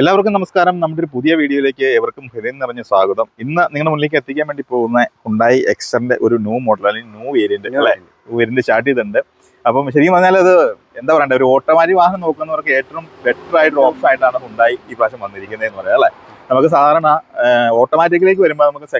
എല്ലാവർക്കും നമസ്കാരം. നമ്മുടെ ഒരു പുതിയ വീഡിയോയിലേക്ക് എവർക്കും ഹൃദയം നിറഞ്ഞ സ്വാഗതം. ഇന്ന് നിങ്ങളുടെ മുന്നിലേക്ക് എത്തിക്കാൻ വേണ്ടി പോകുന്ന ഹുണ്ടായി എക്സറിന്റെ ഒരു ന്യൂ മോഡൽ അല്ലെങ്കിൽ ന്യൂ വേരിയന്റ് അല്ലെ? വേരിയന്റ് സ്റ്റാർട്ട് ചെയ്തിട്ടുണ്ട്. അപ്പം ശരിക്കും പറഞ്ഞാൽ അത് എന്താ പറയണ്ടേ? ഒരു ഓട്ടോമാറ്റിക് വാഹനം നോക്കുന്നവർക്ക് ഏറ്റവും ബെറ്റർ ആയിട്ടുള്ള ഓപ്ഷൻ ആയിട്ടാണ് ഹുണ്ടായി ഈ പ്രാവശ്യം വന്നിരിക്കുന്നത് എന്ന് പറയാം അല്ലെ? നമുക്ക് സാധാരണ ഓട്ടോമാറ്റിക്കിലേക്ക് വരുമ്പോൾ നമുക്ക്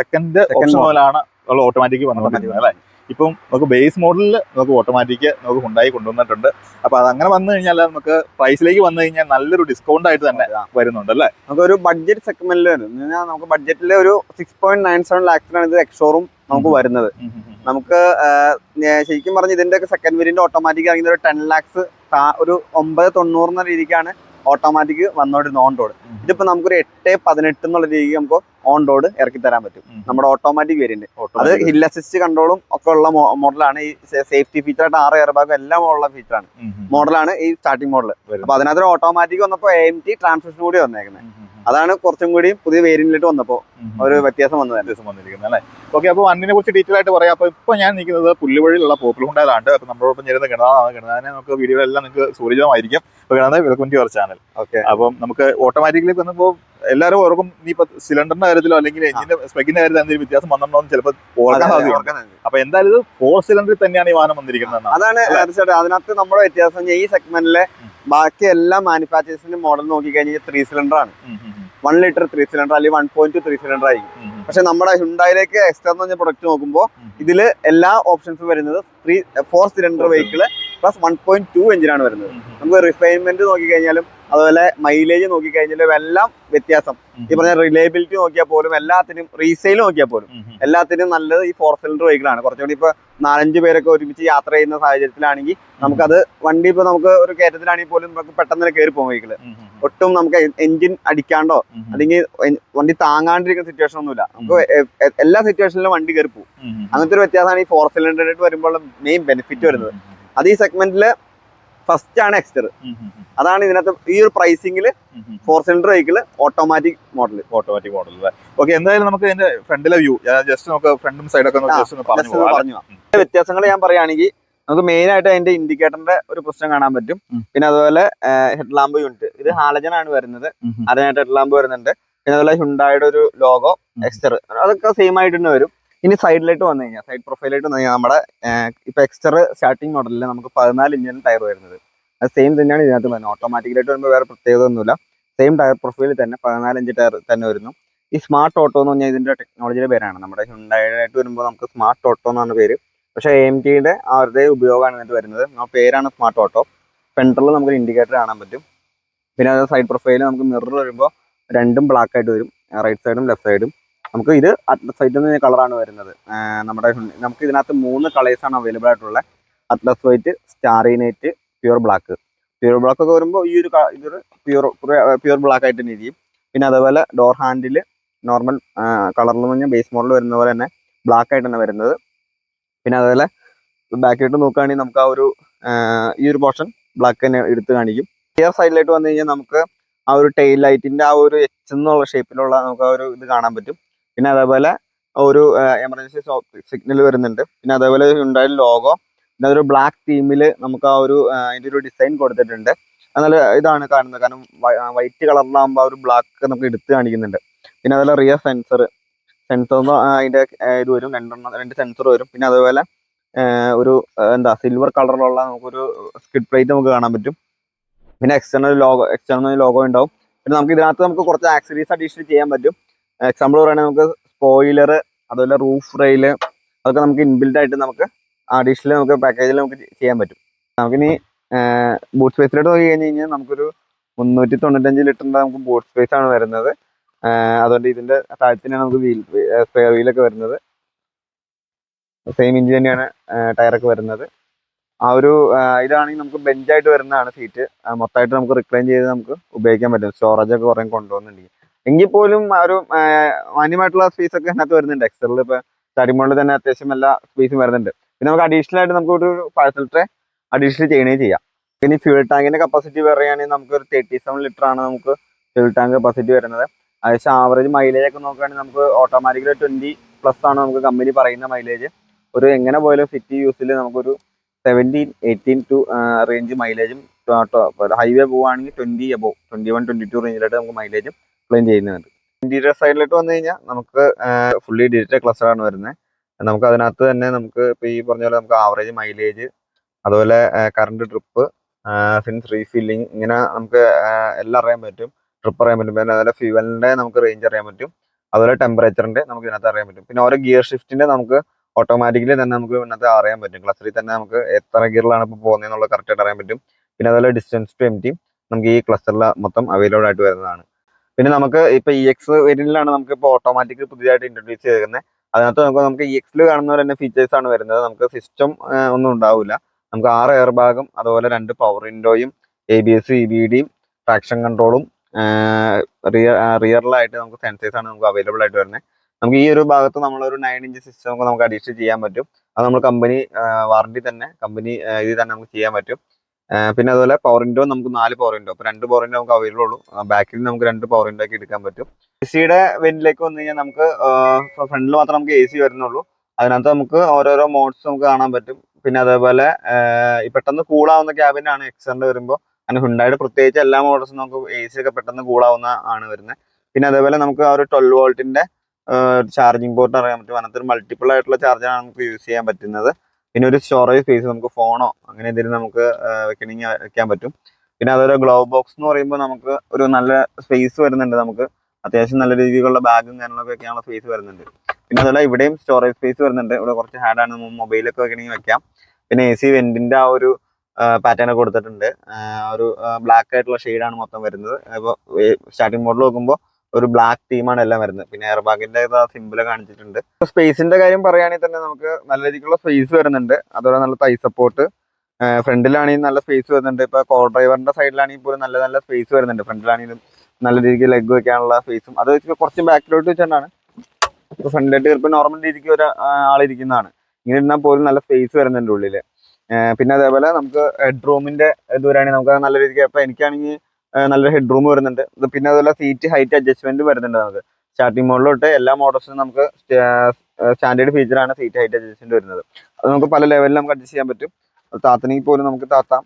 സെക്കൻഡ് ഓപ്ഷൻ മുതലാണ് ഉള്ള ഓട്ടോമാറ്റിക് വന്നിരിക്കുന്നത് അല്ലെ? ഇപ്പം നമുക്ക് ബേസ് മോഡലിൽ നമുക്ക് ഓട്ടോമാറ്റിക് നമുക്ക് ഉണ്ടായി കൊണ്ടുവന്നിട്ടുണ്ട്. അപ്പൊ അത് അങ്ങനെ വന്നു കഴിഞ്ഞാൽ നമുക്ക് പ്രൈസിലേക്ക് വന്നു കഴിഞ്ഞാൽ നല്ലൊരു ഡിസ്കൗണ്ട് ആയിട്ട് തന്നെ വരുന്നുണ്ട് അല്ലെ? നമുക്ക് ഒരു ബഡ്ജറ്റ് സെഗ്മെന്റിൽ വരും. എന്ന് നമുക്ക് ബഡ്ജറ്റിൽ ഒരു സിക്സ് പോയിന്റ് നയൻ സെവൻ ലാക്സിനാണ് ഇത് എക്സോറും നമുക്ക് വരുന്നത്. നമുക്ക് ശരിക്കും പറഞ്ഞ ഇതിന്റെ ഒക്കെ സെക്കൻഡ് വേരിയന്റ് ഓട്ടോമാറ്റിക് ഇറങ്ങിയത് ഒരു ടെൻ ലാക്സ് ഒരു ഒമ്പത് തൊണ്ണൂറ് എന്ന രീതിക്കാണ് ഓട്ടോമാറ്റിക് വന്നോണ്ടിരുന്ന ഓൺ റോഡ് ഇതിപ്പോ നമുക്കൊരു എട്ട് പതിനെട്ട് എന്നുള്ള രീതിക്ക് നമുക്ക് ഓൺ റോഡ് ഇറക്കി തരാൻ പറ്റും. നമ്മുടെ ഓട്ടോമാറ്റിക് വേരിയന്റ് അത് ഹിൽ അസിസ്റ്റ് കൺട്രോളും ഒക്കെ ഉള്ള മോഡലാണ് ഈ സേഫ്റ്റി ഫീച്ചർ ആയിട്ട് ആറ് എയർ ബാഗും എല്ലാം ഉള്ള ഫീച്ചറാണ് മോഡലാണ് ഈ സ്റ്റാർട്ടിംഗ് മോഡൽ അപ്പൊ അതിനകത്ത് ഓട്ടോമാറ്റിക് വന്നപ്പോ എ ടി ട്രാൻസ്മിഷൻ കൂടി വന്നേക്കുന്നത് അതാണ് കുറച്ചും കൂടി പുതിയ വേരിയന്റിലോട്ട് വന്നപ്പോ ഒരു വ്യത്യാസം വന്നത് വ്യത്യാസം വന്നിരിക്കുന്നത് അല്ലേ? ഓക്കെ അപ്പോൾ വണ്ണിനെ കുറിച്ച് ഡീറ്റെയിൽ ആയിട്ട് പറയാം. അപ്പോൾ ഇപ്പോൾ ഞാൻ നിൽക്കുന്നത് പുല്ലുവഴിയിലുള്ള പോപ്പുലർ ഹുണ്ടായതാണ് അപ്പോൾ നമ്മളോടൊപ്പം ചേരുന്ന ഗണതാണ് ഗണതാനെ നമുക്ക് വീഡിയോ എല്ലാം നിങ്ങൾക്ക് സുപരിചിതമായിരിക്കും. അപ്പോൾ ഗണനാഥ welcome to your channel okay അപ്പം നമുക്ക് ഓട്ടോമാറ്റിക്കലി വന്നപ്പോൾ എല്ലാവരും ഓർക്കും നീ ഇപ്പൊ സിലിണ്ടറിന്റെ കാര്യത്തിലോ അല്ലെങ്കിൽ എഞ്ചിന്റെ സ്പെക്കിന്റെ കാര്യത്തിൽ എന്തെങ്കിലും വ്യത്യാസം വന്നിട്ടുണ്ടോ എന്ന് ചിലപ്പോൾ ഓർക്കാൻ സാധിക്കും അപ്പൊ എന്തായാലും ഇത് ഫോർ സിലിണ്ടറിൽ തന്നെയാണ് ഈ വാഹനം വന്നിരിക്കുന്നത് അതാണ് തീർച്ചയായിട്ടും അതിനകത്ത് നമ്മുടെ വ്യത്യാസം ഈ സെഗ്മെന്റിലെ ബാക്കി എല്ലാ മാനുഫാക്ചേഴ്സിന്റെ മോഡൽ നോക്കിക്കഴിഞ്ഞാൽ ത്രീ സിലിണ്ടർ ആണ്. വൺ ലിറ്റർ ത്രീ സിലിണ്ടർ അല്ലെങ്കിൽ one point two three cylinder ആയിരിക്കും. പക്ഷെ നമ്മുടെ ഹുണ്ടായിലേക്ക് എക്സ്ട്രാ എന്ന് പറഞ്ഞ പ്രൊഡക്റ്റ് നോക്കുമ്പോൾ ഇതിൽ എല്ലാ ഓപ്ഷൻസും വരുന്നത് three four cylinder vehicle plus one point two എഞ്ചിനാണ് വരുന്നത്. നമുക്ക് റിഫൈൻമെന്റ് നോക്കിക്കഴിഞ്ഞാലും അതുപോലെ മൈലേജ് നോക്കിക്കഴിഞ്ഞാലും എല്ലാം വ്യത്യാസം. ഈ പറഞ്ഞ റിലയബിലിറ്റി നോക്കിയാൽ പോലും എല്ലാത്തിനും റീസെയിൽ നോക്കിയാൽ പോലും എല്ലാത്തിനും നല്ലത് ഈ ഫോർ സിലിണ്ടർ വെഹിക്കിളാണ് കുറച്ചുകൂടി ഇപ്പൊ നാലഞ്ച് പേരൊക്കെ ഒരുമിച്ച് യാത്ര ചെയ്യുന്ന സാഹചര്യത്തിലാണെങ്കിൽ നമുക്കത് വണ്ടി ഇപ്പൊ നമുക്ക് ഒരു കയറ്റത്തിലാണെങ്കിൽ പോലും നമുക്ക് പെട്ടെന്ന് കയറി പോകും വെഹിക്കിൾ ഒട്ടും നമുക്ക് എഞ്ചിൻ അടിക്കാണ്ടോ അല്ലെങ്കിൽ വണ്ടി താങ്ങാണ്ടിരിക്കുന്ന സിറ്റുവേഷൻ ഒന്നുമില്ല. നമുക്ക് എല്ലാ സിറ്റുവേഷനിലും വണ്ടി കയറി പോകും അങ്ങനത്തെ ഒരു വ്യത്യാസമാണ് ഈ ഫോർ സിലിണ്ടറായിട്ട് വരുമ്പോൾ മെയിൻ ബെനിഫിറ്റ് വരുന്നത്. അത് ഈ സെഗ്മെന്റിൽ ഫസ്റ്റ് ആണ് എക്സ്റ്റർ അതാണ് ഇതിനകത്ത് ഈ ഒരു പ്രൈസിംഗിൽ four cylinder vehicle automatic model automatic model okay എന്തായാലും നമുക്ക് ഇതിന്റെ ഫ്രണ്ടിലെ വ്യൂ ജസ്റ്റ് നമുക്ക് ഫ്രണ്ടും സൈഡൊക്കെ പറഞ്ഞു വ്യത്യാസങ്ങൾ ഞാൻ പറയുകയാണെങ്കിൽ നമുക്ക് മെയിൻ ആയിട്ട് അതിന്റെ ഇൻഡിക്കേറ്ററിന്റെ ഒരു പ്രശ്നം കാണാൻ പറ്റും. പിന്നെ അതുപോലെ ഹെഡ് ലാമ്പ് യൂണിറ്റ് ഇത് ഹാലജൻ ആണ് വരുന്നത്. അതിനായിട്ട് ഹെഡ് ലാമ്പ് വരുന്നുണ്ട്. പിന്നെ അതുപോലെ ഹുണ്ടായുടെ ഒരു ലോഗോ എക്സ്റ്റർ അതൊക്കെ സെയിം ആയിട്ട് തന്നെ വരും. ഇനി സൈഡിലായിട്ട് വന്നു കഴിഞ്ഞാൽ സൈഡ് പ്രൊഫൈലായിട്ട് വന്നു കഴിഞ്ഞാൽ നമ്മുടെ ഇപ്പോൾ എക്സ്റ്റർ സ്റ്റാർട്ടിംഗ് മോഡലിൽ നമുക്ക് പതിനാല് ഇഞ്ചിന് ടയർ വരുന്നത്. അത് സെയിം തന്നെയാണ് ഇതിനകത്ത് വരുന്നത്. ഓട്ടോമാറ്റിക്കലായിട്ട് വരുമ്പോൾ വേറെ പ്രത്യേകത ഒന്നുമില്ല. സെയിം ടയർ പ്രൊഫൈലിൽ തന്നെ പതിനാല് ഇഞ്ച് ടയർ തന്നെ വരുന്നു. ഈ സ്മാർട്ട് ഓട്ടോ എന്ന് പറഞ്ഞാൽ ഇതിന്റെ ടെക്നോളജിയുടെ പേരാണ്. നമ്മുടെ ഹുണ്ടായിട്ട് വരുമ്പോൾ നമുക്ക് സ്മാർട്ട് ഓട്ടോ എന്നാണ് പേര്. പക്ഷേ എ ടിയുടെ അവരുടെ ഉപയോഗമാണ് ഇതിനകത്ത് വരുന്നത്. ആ പേരാണ് സ്മാർട്ട് ഓട്ടോ സെന്ററിൽ നമുക്ക് ഇൻഡിക്കേറ്റർ കാണാൻ പറ്റും. പിന്നെ അത് സൈഡ് പ്രൊഫൈൽ നമുക്ക് മിറർ വരുമ്പോൾ രണ്ടും ബ്ലാക്ക് ആയിട്ട് വരും. റൈറ്റ് സൈഡും ലെഫ്റ്റ് സൈഡും നമുക്ക് ഇത് അറ്റ്ലസ് വൈറ്റ് എന്ന കളറാണ് വരുന്നത്. നമ്മുടെ നമുക്ക് ഇതിനകത്ത് മൂന്ന് കളേഴ്സ് ആണ് അവൈലബിൾ ആയിട്ടുള്ളത്. Atlas white starry night pure black pure black ഒക്കെ വരുമ്പോൾ ഈ ഒരു ഇതൊരു പ്യൂർ പ്യൂർ ബ്ലാക്ക് ആയിട്ട് തന്നെ ഇരിക്കും. പിന്നെ അതേപോലെ ഡോർ ഹാൻഡിൽ നോർമൽ കളറിൽ നിന്ന് ബേസ് മോഡൽ വരുന്ന പോലെ തന്നെ ബ്ലാക്ക് ആയിട്ട് തന്നെ വരുന്നത്. പിന്നെ അതേപോലെ ബാക്കിലോട്ട് നോക്കുകയാണെങ്കിൽ നമുക്ക് ആ ഒരു ഈ ഒരു പോർഷൻ ബ്ലാക്ക് തന്നെ എടുത്ത് കാണിക്കും. ഇയർ സൈഡിലായിട്ട് വന്നു കഴിഞ്ഞാൽ നമുക്ക് ആ ഒരു ടെയിൽ ലൈറ്റിന്റെ ആ ഒരു എച്ച് എന്നുള്ള ഷേപ്പിലുള്ള നമുക്ക് ആ ഒരു ഇത് കാണാൻ പറ്റും. പിന്നെ അതേപോലെ ഒരു എമർജൻസി സിഗ്നൽ വരുന്നുണ്ട്. പിന്നെ അതേപോലെ ഉണ്ടായ ലോഗോ പിന്നെ അതൊരു ബ്ലാക്ക് തീമിൽ നമുക്ക് ആ ഒരു അതിന്റെ ഒരു ഡിസൈൻ കൊടുത്തിട്ടുണ്ട്. എന്നാൽ ഇതാണ് കാണുന്നത്. കാരണം വൈറ്റ് കളറിലാകുമ്പോൾ ആ ഒരു ബ്ലാക്ക് നമുക്ക് എടുത്ത് കാണിക്കുന്നുണ്ട്. പിന്നെ അതേപോലെ റിയർ സെൻസർ സെൻസർ അതിന്റെ ഇത് വരും. രണ്ടെണ്ണം രണ്ട് സെൻസർ വരും. പിന്നെ അതേപോലെ ഒരു എന്താ സിൽവർ കളറിലുള്ള നമുക്കൊരു സ്കിഡ് പ്ലേറ്റ് നമുക്ക് കാണാൻ പറ്റും. പിന്നെ എക്സ്റ്റേണൽ ലോഗോ എക്സ്റ്റേണൽ ലോഗോ ഉണ്ടാവും. പിന്നെ നമുക്ക് ഇതിനകത്ത് നമുക്ക് കുറച്ച് ആക്സറീസ് അഡീഷണൽ ചെയ്യാൻ പറ്റും. എക്സാമ്പിൾ പറയുകയാണെങ്കിൽ നമുക്ക് സ്പോയിലർ അതുപോലെ റൂഫ് റെയിൽ അതൊക്കെ നമുക്ക് ഇൻബിൽഡ് ആയിട്ട് നമുക്ക് അഡീഷണൽ നമുക്ക് പാക്കേജിൽ നമുക്ക് ചെയ്യാൻ പറ്റും. നമുക്കിനി ബൂട്ട് സ്പേസിലോട്ട് നോക്കി കഴിഞ്ഞ് കഴിഞ്ഞാൽ നമുക്കൊരു മുന്നൂറ്റി തൊണ്ണൂറ്റഞ്ച് ലിറ്ററിന്റെ നമുക്ക് ബൂട്ട് സ്പേസ് ആണ് വരുന്നത്. അതുകൊണ്ട് ഇതിന്റെ താഴത്തിനാണ് നമുക്ക് വീൽ സ്പെയർ വീലൊക്കെ വരുന്നത്. സെയിം ഇഞ്ച് തന്നെയാണ് ടയറൊക്കെ വരുന്നത്. ആ ഒരു ഇതാണെങ്കിൽ നമുക്ക് ബെഞ്ചായിട്ട് വരുന്നതാണ് സീറ്റ് മൊത്തമായിട്ട് നമുക്ക് റിക്ലൈൻ ചെയ്ത് നമുക്ക് ഉപയോഗിക്കാൻ പറ്റും. സ്റ്റോറേജ് ഒക്കെ കുറേ കൊണ്ടുപോകുന്നുണ്ടെങ്കിൽ എങ്കിൽ പോലും ഒരു മാന്യമായിട്ടുള്ള ഫീസ് ഒക്കെ ഇതിനകത്ത് വരുന്നുണ്ട്. എക്സലിൽ ഇപ്പൊ സ്റ്റാർട്ടിംഗ് തന്നെ അത്യാവശ്യം എല്ലാ ഫീസും വരുന്നുണ്ട്. പിന്നെ നമുക്ക് അഡീഷണൽ ആയിട്ട് നമുക്ക് ഒരു പാഴ്സൽ ട്രേ അഡീഷണൽ ചെയ്യണേ ചെയ്യാം. പിന്നെ ഫ്യൂൾ ടാങ്കിന്റെ കപ്പാസിറ്റി പറയുകയാണെങ്കിൽ നമുക്ക് ഒരു തേർട്ടി സെവൻ ലിറ്റർ ആണ് നമുക്ക് ഫ്യൂൾ ടാങ്ക് കപ്പാസിറ്റി വരുന്നത്. ഏകദേശം ആവറേജ് മൈലേജ് ഒക്കെ നോക്കുകയാണെങ്കിൽ നമുക്ക് ഓട്ടോമാറ്റിക്കലി ട്വന്റി പ്ലസ് ആണ് നമുക്ക് കമ്പനി പറയുന്ന മൈലേജ് ഒരു എങ്ങനെ പോയാലും സിറ്റി യൂസിൽ നമുക്കൊരു സെവന്റീൻ എയ്റ്റീൻ ടു റേഞ്ച് മൈലേജും ഹൈവേ പോവുകയാണെങ്കിൽ ട്വന്റി അബോ ട്വന്റി വൺ ട്വന്റി ടു റേഞ്ചിലായിട്ട് നമുക്ക് മൈലേജും ക്ലെയിം ചെയ്യുന്നുണ്ട്. ഇന്റീരിയർ സൈഡിലോട്ട് വന്നു കഴിഞ്ഞാൽ നമുക്ക് ഫുള്ളി ഡിജിറ്റൽ ക്ലസ്റ്റർ ആണ് വരുന്നത്. നമുക്ക് അതിനകത്ത് തന്നെ നമുക്ക് ഇപ്പൊ ഈ പറഞ്ഞ പോലെ നമുക്ക് ആവറേജ് മൈലേജ് അതുപോലെ കറണ്ട് ട്രിപ്പ് ഫിൻസ് റീഫില്ലിങ് ഇങ്ങനെ നമുക്ക് എല്ലാം അറിയാൻ പറ്റും. ട്രിപ്പ് അറിയാൻ പറ്റും. പിന്നെ അതുപോലെ ഫ്യൂവലിന്റെ നമുക്ക് റേഞ്ച് അറിയാൻ പറ്റും. അതുപോലെ ടെമ്പറേച്ചറിന്റെ നമുക്ക് ഇതിനകത്ത് അറിയാൻ പറ്റും. പിന്നെ ഓരോ ഗിയർ ഷിഫ്റ്റിന്റെ നമുക്ക് ഓട്ടോമാറ്റിക്കലി തന്നെ നമുക്ക് ഇതിനകത്ത് അറിയാൻ പറ്റും. ക്ലസ്റ്ററിൽ തന്നെ നമുക്ക് എത്ര ഗിയറിലാണ് ഇപ്പോൾ പോകുന്നത് കറക്റ്റ് ആയിട്ട് അറിയാൻ പറ്റും. പിന്നെ അതുപോലെ ഡിസ്റ്റൻസ് ടു എം നമുക്ക് ഈ ക്ലസ്റ്ററിൽ മൊത്തം അവൈലബിൾ ആയിട്ട് വരുന്നതാണ്. പിന്നെ നമുക്ക് ഇപ്പൊ ഇ എക്സ് വേരിയന്റിലാണ് നമുക്ക് ഇപ്പോൾ ഓട്ടോമാറ്റിക് പുതിയതായിട്ട് ഇൻട്രൊഡ്യൂസ് ചെയ്തിരിക്കുന്നത് അതിനകത്ത് നമുക്ക് നമുക്ക് ഇ എക്സിൽ കാണുന്ന തന്നെ ഫീച്ചേഴ്സ് ആണ് വരുന്നത്. നമുക്ക് സിസ്റ്റം ഒന്നും ഉണ്ടാവില്ല നമുക്ക് ആറ് എയർ ബാഗും അതുപോലെ രണ്ട് power വിൻഡോയും A B S E B ഡിയും ട്രാക്ഷൻ കൺട്രോളും റിയർ റിയറിലായിട്ട് നമുക്ക് സെൻസേഴ്സ് ആണ് നമുക്ക് അവൈലബിൾ ആയിട്ട് വരുന്നത് നമുക്ക് ഈ ഒരു ഭാഗത്ത് ഒരു നയൻ ഇഞ്ച് സിസ്റ്റം നമുക്ക് അഡീഷൻ ചെയ്യാൻ പറ്റും. അത് നമ്മൾ കമ്പനി വാറണ്ടി തന്നെ കമ്പനി ഇതിൽ തന്നെ നമുക്ക് ചെയ്യാൻ പറ്റും. പിന്നെ അതുപോലെ പവർ വിൻഡോ നമുക്ക് നാല് പവർ വിൻഡോ അപ്പോൾ രണ്ട് പവർ വിൻഡോ നമുക്ക് അവൈലബിൾ ഉള്ളൂ. ബാക്കിൽ നമുക്ക് രണ്ട് പവർ വിൻഡോ ഒക്കെ എടുക്കാൻ പറ്റും. എ സിയുടെ വെന്റിലേക്ക് വന്നു കഴിഞ്ഞാൽ നമുക്ക് ഫ്രണ്ടിൽ മാത്രം നമുക്ക് എ സി വരുന്നുള്ളൂ. അതിനകത്ത് നമുക്ക് ഓരോരോ മോഡ്സ് നമുക്ക് കാണാൻ പറ്റും. പിന്നെ അതേപോലെ പെട്ടെന്ന് കൂളാവുന്ന ക്യാബിനാണ് എക്സറിന്റെ വരുമ്പോൾ അങ്ങനെ ഹുണ്ടായിട്ട് പ്രത്യേകിച്ച് എല്ലാ മോഡൽസും നമുക്ക് എ സി ഒക്കെ പെട്ടെന്ന് കൂളാവുന്ന ആണ് വരുന്നത്. പിന്നെ അതേപോലെ നമുക്ക് ആ ഒരു ട്വൽവ് വോൾട്ടിന്റെ ചാർജിങ് പോർട്ട് അറിയാൻ പറ്റും. അതിനകത്ത് മൾട്ടിപ്പിൾ ആയിട്ടുള്ള ചാർജറാണ് നമുക്ക് യൂസ് ചെയ്യാൻ പറ്റുന്നത്. പിന്നെ ഒരു സ്റ്റോറേജ് സ്പേസ് നമുക്ക് ഫോണോ അങ്ങനെ എന്തെങ്കിലും നമുക്ക് വെക്കണമെങ്കിൽ വെക്കാൻ പറ്റും. പിന്നെ അതൊരു ഗ്ലോവ് ബോക്സ് എന്ന് പറയുമ്പോൾ നമുക്ക് ഒരു നല്ല സ്പേസ് വരുന്നുണ്ട് നമുക്ക്. അത്യാവശ്യം നല്ല രീതിയിലുള്ള ബാഗും കാര്യങ്ങളൊക്കെ വെക്കാനുള്ള സ്പേസ് വരുന്നുണ്ട്. പിന്നെ അതുപോലെ ഇവിടെയും സ്റ്റോറേജ് സ്പേസ് വരുന്നുണ്ട്. ഇവിടെ കുറച്ച് ആണ്. മൊബൈലൊക്കെ വെക്കണമെങ്കിൽ വെക്കാം. പിന്നെ എ സി വെന്റിന്റെ ആ ഒരു പാറ്റേൺ കൊടുത്തിട്ടുണ്ട്. ഒരു ബ്ലാക്ക് ആയിട്ടുള്ള ഷെയ്ഡാണ് മൊത്തം വരുന്നത്. അപ്പോൾ സ്റ്റാർട്ടിംഗ് മോഡൽ നോക്കുമ്പോൾ ഒരു ബ്ലാക്ക് തീമാണ് എല്ലാം വരുന്നത്. പിന്നെ എയർ ബാഗിന്റെ സിമ്പിൾ കാണിച്ചിട്ടുണ്ട്. സ്പേസിന്റെ കാര്യം പറയുകയാണെങ്കിൽ തന്നെ നമുക്ക് നല്ല രീതിക്കുള്ള സ്പേസ് വരുന്നുണ്ട്. അതുപോലെ നല്ല തൈ സപ്പോർട്ട് ഫ്രണ്ടിലാണെങ്കിൽ നല്ല സ്പേസ് വരുന്നുണ്ട്. ഇപ്പൊ കോ ഡ്രൈവറിന്റെ സൈഡിലാണെങ്കിൽ പോലും നല്ല നല്ല സ്പേസ് വരുന്നുണ്ട്. ഫ്രണ്ടിലാണെങ്കിലും നല്ല രീതിക്ക് ലെഗ് വെക്കാനുള്ള സ്പേസും അത് വെച്ച് കുറച്ച് ബാക്കിലോട്ട് ഇപ്പൊ ഫ്രണ്ടിലായിട്ട് ചിലപ്പോൾ നോർമൽ രീതിക്ക് ഒരു ആളിരിക്കുന്നതാണ്. ഇങ്ങനെ ഇരുന്നാൽ പോലും നല്ല സ്പേസ് വരുന്നുണ്ട് ഉള്ളിൽ. പിന്നെ അതേപോലെ നമുക്ക് ഹെഡ് റൂമിന്റെ ഇത് നമുക്ക് നല്ല രീതിക്ക് ഇപ്പൊ എനിക്കാണെങ്കിൽ നല്ലൊരു ഹെഡ് റൂം വരുന്നുണ്ട്. പിന്നെ അതുപോലെ സീറ്റ് ഹൈറ്റ് അഡ്ജസ്റ്റ്മെന്റ് വരുന്നുണ്ട് നമുക്ക്. സ്റ്റാർട്ടിംഗ് മോഡലിലോട്ട് എല്ലാ മോഡൽസിനും നമുക്ക് സ്റ്റാൻഡേർഡ് ഫീച്ചറാണ് സീറ്റ് ഹൈറ്റ് അഡ്ജസ്റ്റ്മെന്റ് വരുന്നത്. അത് നമുക്ക് പല ലെവലിൽ നമുക്ക് അഡ്ജസ്റ്റ് ചെയ്യാൻ പറ്റും. അത് താത്തനെങ്കിൽ പോലും നമുക്ക് താത്താം.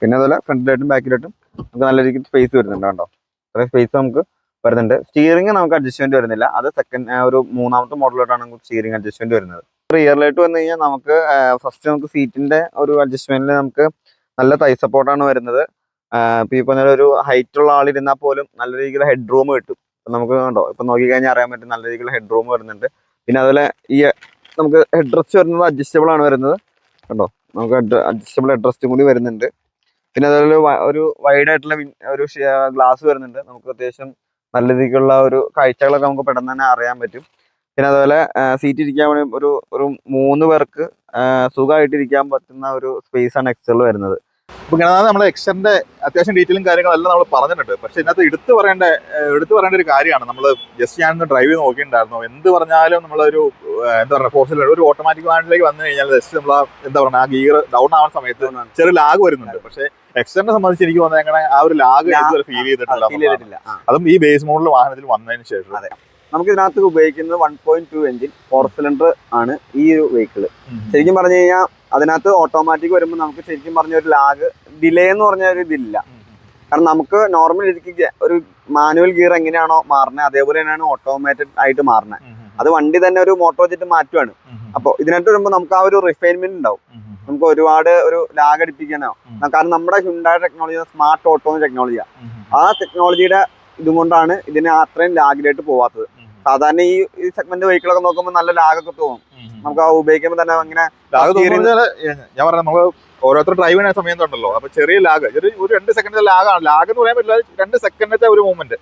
പിന്നെ അതുപോലെ ഫ്രണ്ടിലായിട്ടും ബാക്കിലായിട്ടും നമുക്ക് നല്ല രീതിക്ക് സ്പേസ് വരുന്നുണ്ട് കണ്ടോ? അത്രയും സ്പേസ് നമുക്ക് വരുന്നുണ്ട്. സ്റ്റിയറിംഗ് നമുക്ക് അഡ്ജസ്റ്റ്മെന്റ് വരുന്നില്ല. അത് സെക്കൻഡ് ഒരു മൂന്നാമത്തെ മോഡലോട്ടാണ് നമുക്ക് സ്റ്റിയറിംഗ് അഡ്ജസ്റ്റ്മെന്റ് വരുന്നത്. റിയറിലായിട്ട് വന്നു കഴിഞ്ഞാൽ നമുക്ക് ഫസ്റ്റ് നമുക്ക് സീറ്റിന്റെ ഒരു അഡ്ജസ്റ്റ്മെന്റിൽ നമുക്ക് നല്ല തൈ സപ്പോർട്ടാണ് വരുന്നത്. ഇപ്പൊ ഈ ഒരു ഹൈറ്റ് ഉള്ള ആളിരുന്നാൽ പോലും നല്ല രീതിയിൽ ഹെഡ് റൂം കിട്ടും. നമുക്ക് കണ്ടോ? ഇപ്പൊ നോക്കിക്കഴിഞ്ഞാൽ അറിയാൻ പറ്റും നല്ല രീതിയിൽ ഹെഡ് റൂം വരുന്നുണ്ട്. പിന്നെ അതുപോലെ ഈ നമുക്ക് ഹെഡ് റെസ്റ്റ് വരുന്നത് അഡ്ജസ്റ്റബിൾ ആണ് വരുന്നത്. കണ്ടോ? നമുക്ക് അഡ്ജസ്റ്റബിൾ ഹെഡ് റെസ്റ്റും കൂടി വരുന്നുണ്ട്. പിന്നെ അതുപോലെ ഒരു വൈഡ് ആയിട്ടുള്ള ഒരു ഗ്ലാസ് വരുന്നുണ്ട്. നമുക്ക് അത്യാവശ്യം നല്ല രീതിക്കുള്ള ഒരു കാഴ്ചകളൊക്കെ നമുക്ക് പെട്ടെന്ന് തന്നെ അറിയാൻ പറ്റും. പിന്നെ അതുപോലെ സീറ്റ് ഇരിക്കാൻ വേണ്ടി ഒരു ഒരു മൂന്ന് പേർക്ക് സുഖമായിട്ട് ഇരിക്കാൻ പറ്റുന്ന ഒരു സ്പേസ് ആണ് എക്സൽ വരുന്നത്. അപ്പൊ ഗണനാഥ് നമ്മൾ എക്സ്റ്ററിന്റെ അത്യാവശ്യം ഡീറ്റെയിലും കാര്യങ്ങളെല്ലാം നമ്മൾ പറഞ്ഞിട്ടുണ്ട്. പക്ഷേ ഇതിനകത്ത് എടുത്തു പറയേണ്ട എടുത്തു പറയേണ്ട ഒരു കാര്യമാണ്. നമ്മൾ ജസ്റ്റ് ഞാനൊന്ന് ഡ്രൈവ് ചെയ്ത് നോക്കിയിട്ടുണ്ടായിരുന്നു. എന്ത് പറഞ്ഞാലും നമ്മളൊരു എന്താ പറയുക ഫോർസിൽ ഒരു ഓട്ടോമാറ്റിക് വാഹനത്തിലേക്ക് വന്നു കഴിഞ്ഞാൽ ജസ്റ്റ് നമ്മൾ എന്താ പറയുക ആ ഗിയർ ഡൗൺ ആവുന്ന സമയത്ത് ചെറിയ ലാഗ് വരുന്നുണ്ട്. പക്ഷേ എക്സ്റ്ററിനെ സംബന്ധിച്ച് എനിക്ക് തോന്നുന്നത് എങ്ങനെ ആ ഒരു ലാഗ് ഫീൽ ചെയ്തിട്ടില്ല ഫീൽ ചെയ്തിട്ടില്ല. അതും ഈ ബേസ് മോഡൽ വാഹനത്തിൽ വന്നതിന് ശേഷം. നമുക്ക് ഇതിനകത്ത് ഉപയോഗിക്കുന്നത് one point two engine four cylinder ആണ് ഈ ഒരു വെഹിക്കിൾ ശരിക്കും പറഞ്ഞു കഴിഞ്ഞാൽ അതിനകത്ത് ഓട്ടോമാറ്റിക് വരുമ്പോൾ നമുക്ക് ശരിക്കും പറഞ്ഞ ഒരു ലാഗ് ഡിലേ എന്ന് പറഞ്ഞ ഒരു ഇതില്ല. കാരണം നമുക്ക് നോർമൽ രീതിക്ക് ഒരു മാനുവൽ ഗിയർ എങ്ങനെയാണോ മാറുന്നത് അതേപോലെ തന്നെയാണ് ഓട്ടോമാറ്റഡ് ആയിട്ട് മാറുന്നത്. അത് വണ്ടി തന്നെ ഒരു മോട്ടോർ വെച്ചിട്ട് മാറ്റുവാണ്. അപ്പൊ അപ്പോൾ ഇതിനകത്ത് വരുമ്പോൾ നമുക്ക് ആ ഒരു റിഫൈൻമെന്റ് ഉണ്ടാവും. നമുക്ക് ഒരുപാട് ഒരു ലാഗ് അടിപ്പിക്കാനോ. കാരണം നമ്മുടെ ഹുണ്ടായ ടെക്നോളജി സ്മാർട്ട് ഓട്ടോ ടെക്നോളജിയാണ്. ആ. ടെക്നോളജിയുടെ ഇതും കൊണ്ടാണ് ഇതിന് അത്രയും ലാഗിലായിട്ട് പോവാത്തത്. സാധാരണ ഈ സെഗ്മെന്റ് വെഹിക്കിളൊക്കെ നോക്കുമ്പോൾ നല്ല ലാഗൊക്കെ തോന്നും. നമുക്ക് ആ ഉപയോഗിക്കുമ്പോൾ തന്നെ അങ്ങനെ ലാഗ് ഞാൻ പറഞ്ഞ നമ്മൾ ഓരോരുത്തർ ഡ്രൈവ് ചെയ്യുന്ന സമയത്ത് ഉണ്ടല്ലോ. അപ്പൊ ചെറിയ ലാഗ് ഒരു ഒരു രണ്ട് സെക്കൻഡിന്റെ ലാഗാണ് ലാഗ് എന്ന് പറയാൻ പറ്റില്ല രണ്ട് സെക്കൻഡത്തെ ഒരു മൂവ്മെന്റ്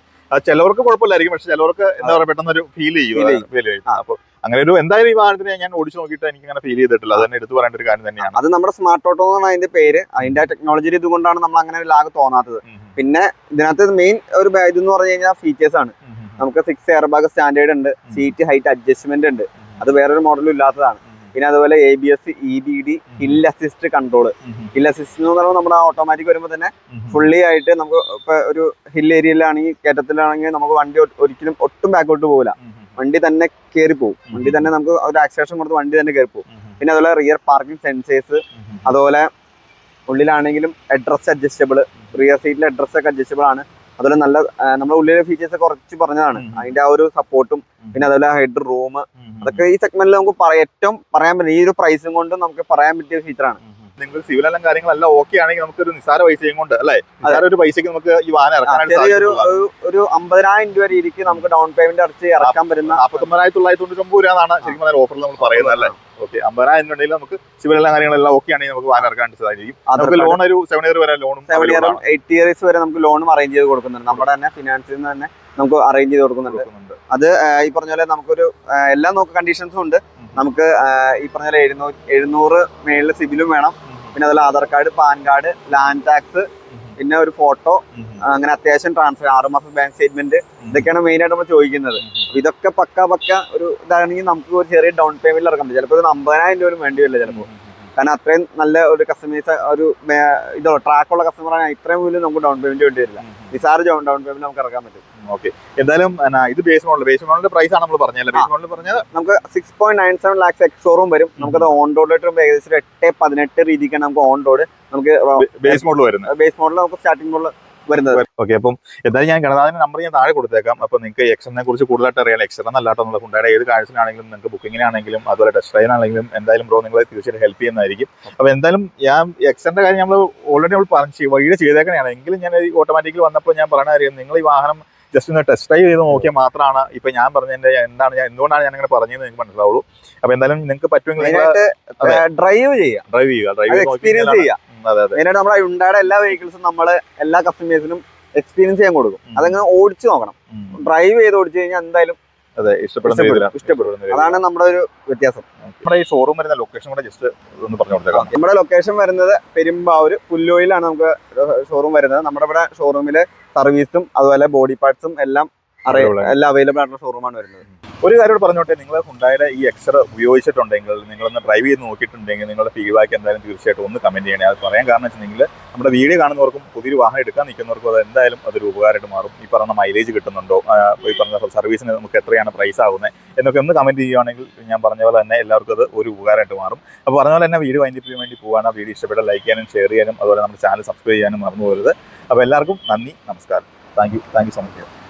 ചിലവർക്ക് കുഴപ്പമില്ലായിരിക്കും പക്ഷെ ചിലവർക്ക് എന്താ പറയാ പെട്ടെന്ന് ഒരു ഫീൽ ചെയ്യും. ഫീൽ ചെയ്യും. അപ്പൊ അങ്ങനെ ഒരു എന്തായാലും ഈ വാഹനത്തിന് ഞാൻ ഓടിച്ചു നോക്കിയിട്ട് എനിക്ക് അങ്ങനെ ഫീൽ ചെയ്തിട്ടില്ല അതന്നെ എടുത്തു പറയേണ്ട ഒരു കാര്യം തന്നെയാണ്. അത് നമ്മുടെ സ്മാർട്ട് ഓട്ടോ എന്നാണ് അതിന്റെ പേര്. അതിന്റെ ടെക്നോളജി ഇതുകൊണ്ടാണ് നമ്മൾ അങ്ങനെ ഒരു ലാഗ് തോന്നാത്തത്. പിന്നെ ഇതിനകത്ത് മെയിൻ ഒരു ഇതെന്ന് പറഞ്ഞു കഴിഞ്ഞാൽ ഫീച്ചേഴ്സ് ആണ്. നമുക്ക് സിക്സ് എയർ ബാഗ് സ്റ്റാൻഡേർഡ് ഉണ്ട്. സീറ്റ് ഹൈറ്റ് അഡ്ജസ്റ്റ്മെന്റ് ഉണ്ട്. അത് വേറൊരു മോഡലും ഇല്ലാത്തതാണ്. പിന്നെ അതുപോലെ A B S E B D hill assist control. Hill assist എന്ന് പറയുമ്പോൾ നമ്മുടെ ഓട്ടോമാറ്റിക് വരുമ്പോൾ തന്നെ. ഫുള്ളി ആയിട്ട് നമുക്ക് ഇപ്പൊ ഒരു ഹിൽ ഏരിയയിലാണെങ്കിൽ കയറ്റത്തിലാണെങ്കിൽ നമുക്ക് വണ്ടി ഒരിക്കലും ഒട്ടും ബാക്കോട്ട് പോകില്ല. വണ്ടി തന്നെ കയറി പോകും വണ്ടി തന്നെ നമുക്ക് ഒരു ആക്സേഷൻ കൊടുത്ത് വണ്ടി തന്നെ കയറി പോകും പിന്നെ അതുപോലെ റിയർ പാർക്കിംഗ് സെൻസേഴ്സ് അതുപോലെ ഉള്ളിലാണെങ്കിലും അഡ്രസ് അഡ്ജസ്റ്റബിൾ റിയർ സീറ്റിലെ അഡ്രസ്സൊക്കെ അഡ്ജസ്റ്റബിൾ ആണ്. അതുപോലെ നല്ല നമ്മുടെ ഉള്ളിലെ ഫീച്ചേഴ്സ് കുറച്ച് പറഞ്ഞതാണ്. അതിന്റെ ആ ഒരു സപ്പോർട്ടും പിന്നെ അതുപോലെ ഹെഡ് റൂം അതൊക്കെ ഈ സെഗ്മെന്റിൽ നമുക്ക് ഏറ്റവും പറയാൻ പറ്റും ഈ ഒരു പ്രൈസും കൊണ്ട് നമുക്ക് പറയാൻ പറ്റിയ ഫീച്ചറാണ് നിങ്ങൾ സിവിൽ എല്ലാം കാര്യങ്ങളെല്ലാം ഓക്കെ ആണെങ്കിൽ നമുക്ക് ഒരു നിസാര പൈസയും കൊണ്ട് അല്ലേ? നിസാര ഒരു പൈസക്ക് നമുക്ക് ഈ വാഹനം ചെറിയൊരു ഒരു- അമ്പതിനായിരം രൂപ രീതിക്ക് നമുക്ക് ഡൗൺ പേയ്മെന്റ് അടച്ച് ഇറക്കാൻ വരുന്ന നാൽപ്പത്തൊമ്പതിനായിരത്തി തൊള്ളായിരത്തി തൊണ്ണൂറ്റി ഒമ്പത് രൂപയാണ് ശരിക്കും ഓഫറിൽ നമ്മൾ പറയുന്നത് അല്ലേ? ഓക്കെ അമ്പതിനായിരം ഉണ്ടെങ്കിൽ നമുക്ക് സിവിൽ എല്ലാം കാര്യങ്ങളെല്ലാം ഓക്കെ ആണെങ്കിൽ നമുക്ക് വാഹനം ഇറക്കാൻ സാധിക്കും. നമുക്ക് ലോൺ ഒരു സെവൻ ഇയർ വരെ ലോണും സെവൻ ഇയർ എയ്റ്റ് ഇയേഴ്സ് വരെ നമുക്ക് ലോണും അറേഞ്ച് ചെയ്ത് കൊടുക്കുന്നുണ്ട്. നമ്മുടെ തന്നെ ഫിനാൻസിൽ നിന്ന് തന്നെ നമുക്ക് അറേഞ്ച് ചെയ്ത് കൊടുക്കുന്നുണ്ട്. അത് ഈ പറഞ്ഞ പോലെ നമുക്കൊരു എല്ലാം നോക്ക് കണ്ടീഷൻസും ഉണ്ട്. നമുക്ക് ഈ പറഞ്ഞ എഴുന്നൂറ് എഴുന്നൂറ് മേളിൽ സിബിലും വേണം. പിന്നെ അതുപോലെ Aadhaar card PAN card land tax പിന്നെ ഒരു ഫോട്ടോ അങ്ങനെ അത്യാവശ്യം ട്രാൻസ്ഫർ ആറുമാസം ബാങ്ക് സ്റ്റേറ്റ്മെന്റ് ഇതൊക്കെയാണ് മെയിൻ ആയിട്ട് നമ്മൾ ചോദിക്കുന്നത്. ഇതൊക്കെ പക്ക പക്ക ഒരു ഇതാണെങ്കിൽ നമുക്ക് ഒരു ചെറിയ ഡൗൺ പേയ്മെന്റിൽ ഇറക്കാൻ പറ്റും ചിലപ്പോൾ ഒരു അമ്പതിനായിരം രൂപ വേണ്ടി വരില്ല ചിലപ്പോൾ കാരണം അത്രയും നല്ല ഒരു കസ്റ്റമൈസ് ഒരു ഇതോ ട്രാക്കുള്ള കസ്റ്റമറാണ് ഇത്രയും മൂല്യം നമുക്ക് ഡൗൺ പേയ്മെന്റ് വേണ്ടി വരില്ല. നിസാർ ഡൗൺ പേയ്മെന്റ് നമുക്ക് ഇറക്കാൻ പറ്റും. ഓക്കെ എന്തായാലും ഇത് ബേസ് മോഡൽ ബേസ് മോഡലിന്റെ പ്രൈസ് ആണ് നമ്മൾ പറഞ്ഞത്. ബേസ് മോഡൽ പറഞ്ഞത് നമുക്ക് six point nine seven lakhs ex showroom വരും. നമുക്കത് ഓൺ റോഡിലോട്ട് വരുമ്പോൾ ഏകദേശം എട്ട് പതിനെട്ട് രീതിക്കാണ് നമുക്ക് ഓൺ റോഡ് നമുക്ക് ബേസ് മോഡൽ വരുന്നത്. ബേസ് മോഡൽ നമുക്ക് സ്റ്റാർട്ടിംഗ് മോഡൽ വരുന്നത്. ഓക്കെ അപ്പം എന്തായാലും ഞാൻ ഗണനാഥിന്റെ നമ്പർ ഞാൻ താഴെ കൊടുത്തേക്കാം. അപ്പൊ നിങ്ങൾക്ക് എക്സറിനെ കുറിച്ച് കൂടുതലായിട്ട് അറിയാം എക്സർ എന്നല്ലാട്ടോ നമ്മൾ കൊണ്ടായ ഏത് കാഴ്ചയിലാണെങ്കിലും നിങ്ങൾക്ക് ബുക്കിങ്ങിനാണെങ്കിലും അതുപോലെ ടെസ്റ്റ് ഡ്രൈവിനാണെങ്കിലും എന്തായാലും ബ്രോ നിങ്ങളെ തീർച്ചയായിട്ടും ഹെൽപ്പ് ചെയ്യുന്നതായിരിക്കും. അപ്പൊ എന്തായാലും ഞാൻ എക്സറിന്റെ കാര്യം നമ്മൾ ഓൾറെഡി നമ്മൾ പറഞ്ഞു. വഴിയുടെ ചെയ്തേക്കണയാണ്. എങ്കിലും ഞാൻ ഓട്ടോമാറ്റിക്കലി വന്നപ്പോൾ ഞാൻ പറയുന്ന കാര്യം നിങ്ങൾ ഈ വാഹനം ജസ്റ്റ് ഒന്ന് ടെസ്റ്റ് ഡ്രൈവ് ചെയ്ത് നോക്കിയാൽ മാത്രമാണ് ഇപ്പൊ ഞാൻ പറഞ്ഞതിന്റെ എന്താണ് ഞാൻ എന്തുകൊണ്ടാണ് ഞാൻ അങ്ങനെ പറഞ്ഞത് നിങ്ങൾക്ക് മനസ്സിലാവുള്ളൂ. അപ്പൊ എന്തായാലും നിങ്ങൾക്ക് പറ്റുമെങ്കിൽ ഡ്രൈവ് ചെയ്യുക. ഡ്രൈവ് ചെയ്യുക. ഡ്രൈവ് എക്സ്പീരിയൻസ് ചെയ്യുക. മെയിനായിട്ട് നമ്മുടെ ഉണ്ടായ എല്ലാ വെഹിക്കിൾസും നമ്മൾ എല്ലാ കസ്റ്റമേഴ്സിനും എക്സ്പീരിയൻസ് ചെയ്യാൻ കൊടുക്കും. അതങ്ങനെ ഓടിച്ചു നോക്കണം. ഡ്രൈവ് ചെയ്ത് ഓടിച്ചു കഴിഞ്ഞാൽ എന്തായാലും. അതാണ് നമ്മുടെ ഒരു വ്യത്യാസം നമ്മുടെ ഈ ഷോറൂം വരുന്ന ലൊക്കേഷൻ കൂടെ ജസ്റ്റ് ഒന്ന് പറഞ്ഞു കൊടുത്തേക്കാം നമ്മുടെ ലൊക്കേഷൻ വരുന്നത് പെരുമ്പാവൂര് പുല്ലോയിലാണ് നമുക്ക് ഷോറൂം വരുന്നത് നമ്മുടെ ഇവിടെ ഷോറൂമിൽ സർവീസും അതുപോലെ ബോഡി പാർട്സും എല്ലാം. എല്ലാം അവൈലബിൾ ആയിട്ടുള്ള ഷോറൂമാണ് വരുന്നത്. ഒരു കാര്യം പറഞ്ഞോട്ടെ നിങ്ങൾ ഹുണ്ടായുടെ ഈ എക്സറ ഉപയോഗിച്ചിട്ടുണ്ടെങ്കിൽ നിങ്ങളൊന്ന് ഡ്രൈവ് ചെയ്ത് നോക്കിയിട്ടുണ്ടെങ്കിൽ നിങ്ങളുടെ ഫീഡ്ബാക്ക് എന്തായാലും തീർച്ചയായിട്ടും ഒന്ന് കമന്റ് ചെയ്യണേ. അത് പറയാൻ കാരണം വെച്ചിട്ടുണ്ടെങ്കിൽ നമ്മുടെ വീഡിയോ കാണുന്നവർക്കും പുതിയൊരു വാഹനം എടുക്കാൻ നിൽക്കുന്നവർക്കും അത് എന്തായാലും അതൊരു ഉപകാരമായിട്ട് മാറും. ഈ പറഞ്ഞ മൈലേജ് കിട്ടുന്നുണ്ടോ? ഈ പറഞ്ഞ സർവീസിന് നമുക്ക് എത്രയാണ് പ്രൈസ് ആകുന്നത് എന്നൊക്കെ ഒന്ന് കമന്റ് ചെയ്യുകയാണെങ്കിൽ ഞാൻ പറഞ്ഞ പോലെ തന്നെ എല്ലാവർക്കും അത് ഒരു ഉപകാരമായിട്ട് മാറും. അപ്പോൾ പറഞ്ഞ പോലെ തന്നെ വീഡിയോ ചെയ്യാൻ വേണ്ടി പോവാണ്. ആ വീഡിയോ ഇഷ്ടപ്പെട്ട ലൈക്ക് ചെയ്യാനും ഷെയർ ചെയ്യാനും അതുപോലെ നമ്മുടെ ചാനൽ സബ്സ്ക്രൈബ് ചെയ്യാനും മറന്നു പോകരുത്. അപ്പോൾ എല്ലാവർക്കും നന്ദി നമസ്കാരം. Thank you thank you so much